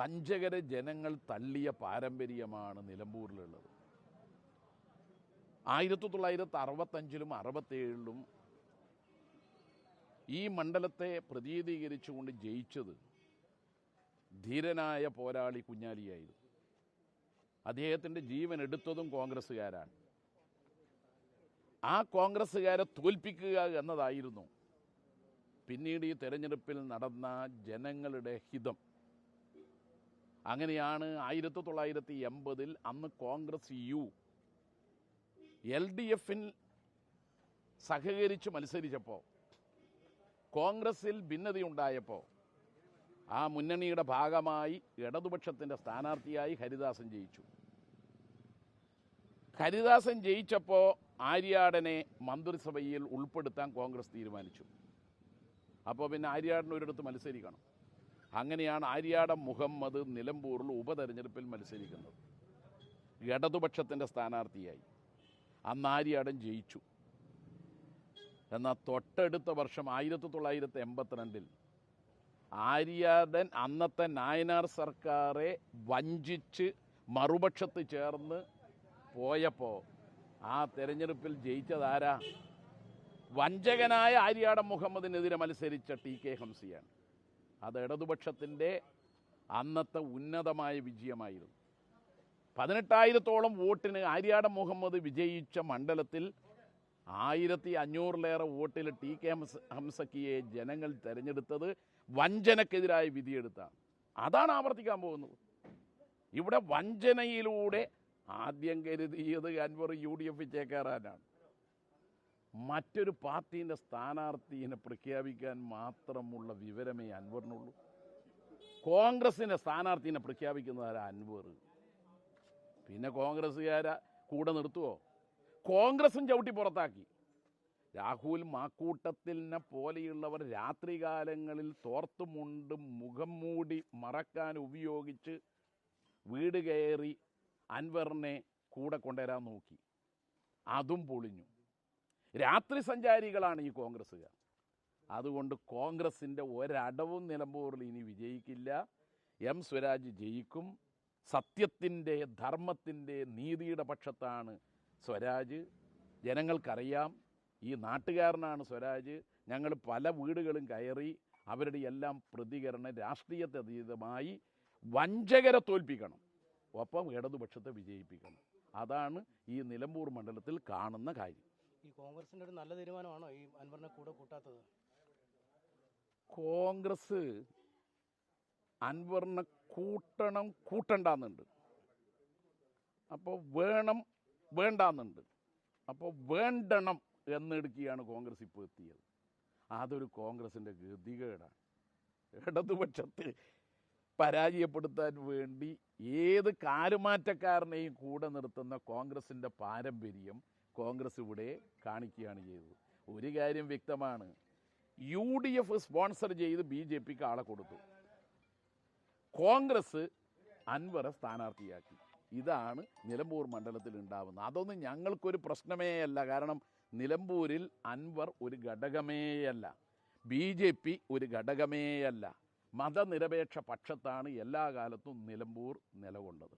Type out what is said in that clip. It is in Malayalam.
വഞ്ചകരെ ജനങ്ങൾ തള്ളിയ പാരമ്പര്യമാണ് നിലമ്പൂരിലുള്ളത്. ആയിരത്തി തൊള്ളായിരത്തി അറുപത്തഞ്ചിലും അറുപത്തേഴിലും ഈ മണ്ഡലത്തെ പ്രതിനിധീകരിച്ചുകൊണ്ട് ജയിച്ചത് ധീരനായ പോരാളി കുഞ്ഞാലിയായിരുന്നു. അദ്ദേഹത്തിന്റെ ജീവൻ എടുത്തതും കോൺഗ്രസ്സുകാരാണ്. ആ കോൺഗ്രസ്സുകാരെ തോൽപ്പിക്കുക എന്നതായിരുന്നു പിന്നീട് ഈ തെരഞ്ഞെടുപ്പിൽ നടന്ന ജനങ്ങളുടെ ഹിതം. അങ്ങനെയാണ് ആയിരത്തി തൊള്ളായിരത്തി എൺപതിൽ അന്ന് കോൺഗ്രസ് യു എൽ ഡി എഫിൽ സഹകരിച്ച് മത്സരിച്ചപ്പോൾ കോൺഗ്രസിൽ ഭിന്നതയുണ്ടായപ്പോൾ ആ മുന്നണിയുടെ ഭാഗമായി ഇടതുപക്ഷത്തിന്റെ സ്ഥാനാർത്ഥിയായി ഹരിദാസൻ ജയിച്ചു. ഹരിദാസൻ ജയിച്ചപ്പോൾ ആര്യാടനെ മന്ത്രിസഭയിൽ ഉൾപ്പെടുത്താൻ കോൺഗ്രസ് തീരുമാനിച്ചു. അപ്പോൾ പിന്നെ ആര്യാടൻ ഒരിടത്ത് മത്സരിക്കണം. അങ്ങനെയാണ് ആര്യാടം മുഹമ്മദ് നിലമ്പൂരിൽ ഉപതെരഞ്ഞെടുപ്പിൽ മത്സരിക്കുന്നത്. ഇടതുപക്ഷത്തിന്റെ സ്ഥാനാർത്ഥിയായി. അന്ന് ആര്യാടൻ ജയിച്ചു. എന്നാൽ തൊട്ടടുത്ത വർഷം ആയിരത്തി തൊള്ളായിരത്തി എൺപത്തിരണ്ടിൽ ആര്യാടൻ അന്നത്തെ നായനാർ സർക്കാരെ വഞ്ചിച്ച് മറുപക്ഷത്ത് ചേർന്ന് പോയപ്പോൾ ആ തെരഞ്ഞെടുപ്പിൽ ജയിച്ചതാരാ വഞ്ചകനായ ആര്യാടൻ മുഹമ്മദിനെതിരെ മത്സരിച്ച ടി കെ ഹംസിയാണ്. അത് ഇടതുപക്ഷത്തിന്റെ അന്നത്തെ ഉന്നതമായ വിജയമായിരുന്നു. പതിനെട്ടായിരത്തോളം വോട്ടിന് ആര്യാടൻ മുഹമ്മദ് വിജയിച്ച മണ്ഡലത്തിൽ ആയിരത്തി അഞ്ഞൂറിലേറെ വോട്ടിൽ ടി കെ ഹംസ ഹംസക്കിയെ ജനങ്ങൾ തെരഞ്ഞെടുത്തത് വഞ്ചനക്കെതിരായ വിധിയെടുത്താണ്. അതാണ് ആവർത്തിക്കാൻ പോകുന്നത്. ഇവിടെ വഞ്ചനയിലൂടെ ആദ്യം കരുതിയത് അൻവർ യു ഡി എഫ് ചേക്കേറാനാണ്. മറ്റൊരു പാർട്ടീന്റെ സ്ഥാനാർത്ഥിയെ പ്രഖ്യാപിക്കാൻ മാത്രമുള്ള വിവരമേ അൻവറിനുള്ളൂ. കോൺഗ്രസിന്റെ സ്ഥാനാർത്ഥിനെ പ്രഖ്യാപിക്കുന്നതാരാ അൻവർ? പിന്നെ കോൺഗ്രസ്സുകാരെ കൂടെ നിർത്തുവോ? കോൺഗ്രസും ചവിട്ടി പുറത്താക്കി. രാഹുൽ മാക്കൂട്ടത്തിനെ പോലെയുള്ളവർ രാത്രികാലങ്ങളിൽ തോർത്തുമുണ്ട് മുഖം മൂടി മറക്കാൻ ഉപയോഗിച്ച് വീട് കയറി അൻവറിനെ കൂടെ കൊണ്ടുവരാൻ നോക്കി. അതും പൊളിഞ്ഞു. രാത്രി സഞ്ചാരികളാണ് ഈ കോൺഗ്രസ്സുകാർ. അതുകൊണ്ട് കോൺഗ്രസിന്റെ ഒരടവും നിലമ്പൂരിൽ ഇനി വിജയിക്കില്ല. എം സ്വരാജ് ജയിക്കും. സത്യത്തിന്റെ ധർമ്മത്തിന്റെ നീതിയുടെ പക്ഷത്താണ് സ്വരാജ്. ജനങ്ങൾക്കറിയാം ഈ നാട്ടുകാരനാണ് സ്വരാജ്. ഞങ്ങൾ പല വീടുകളും കയറി അവരുടെ എല്ലാം പ്രതികരണം രാഷ്ട്രീയത്തതീതമായി വഞ്ചകരെ തോൽപ്പിക്കണം. ഒപ്പം ഇടതുപക്ഷത്തെ വിജയിപ്പിക്കണം. അതാണ് ഈ നിലമ്പൂർ മണ്ഡലത്തിൽ കാണുന്ന കാര്യം. ഈ കോൺഗ്രസിന്റെ ഒരു നല്ല തീരുമാനമാണോ ഈ അൻവറിനെ കൂടെ കൂട്ടാത്തത്? കോൺഗ്രസ് അൻവറിനെ കൂട്ടണം കൂട്ടണ്ടെന്നുണ്ട്. അപ്പോൾ വേണം വേണ്ടാന്നുണ്ട്. അപ്പോൾ വേണ്ടണം എന്നെടുക്കുകയാണ് കോൺഗ്രസ് ഇപ്പോൾ എത്തിയത്. അതൊരു കോൺഗ്രസിന്റെ ഗതികേടാണ്. ഇടതുപക്ഷത്തെ പരാജയപ്പെടുത്താൻ വേണ്ടി ഏത് കാലുമാറ്റക്കാരനെയും കൂടെ നിർത്തുന്ന കോൺഗ്രസിന്റെ പാരമ്പര്യം കോൺഗ്രസ് ഇവിടെ കാണിക്കുകയാണ് ചെയ്തത്. ഒരു കാര്യം വ്യക്തമാണ്. യു ഡി എഫ് സ്പോൺസർ ചെയ്ത് ബി ജെ പിക്ക് ആളെ കൊടുത്തു. കോൺഗ്രസ് അൻവറെ സ്ഥാനാർത്ഥിയാക്കി. ഇതാണ് നിലമ്പൂർ മണ്ഡലത്തിൽ ഉണ്ടാവുന്നത്. അതൊന്നും ഞങ്ങൾക്കൊരു പ്രശ്നമേ അല്ല. കാരണം നിലമ്പൂരിൽ അൻവർ ഒരു ഘടകമേയല്ല ബി ജെ പി ഒരു ഘടകമേയല്ല മതനിരപേക്ഷ പക്ഷത്താണ് എല്ലാ കാലത്തും നിലമ്പൂർ നിലകൊണ്ടത്.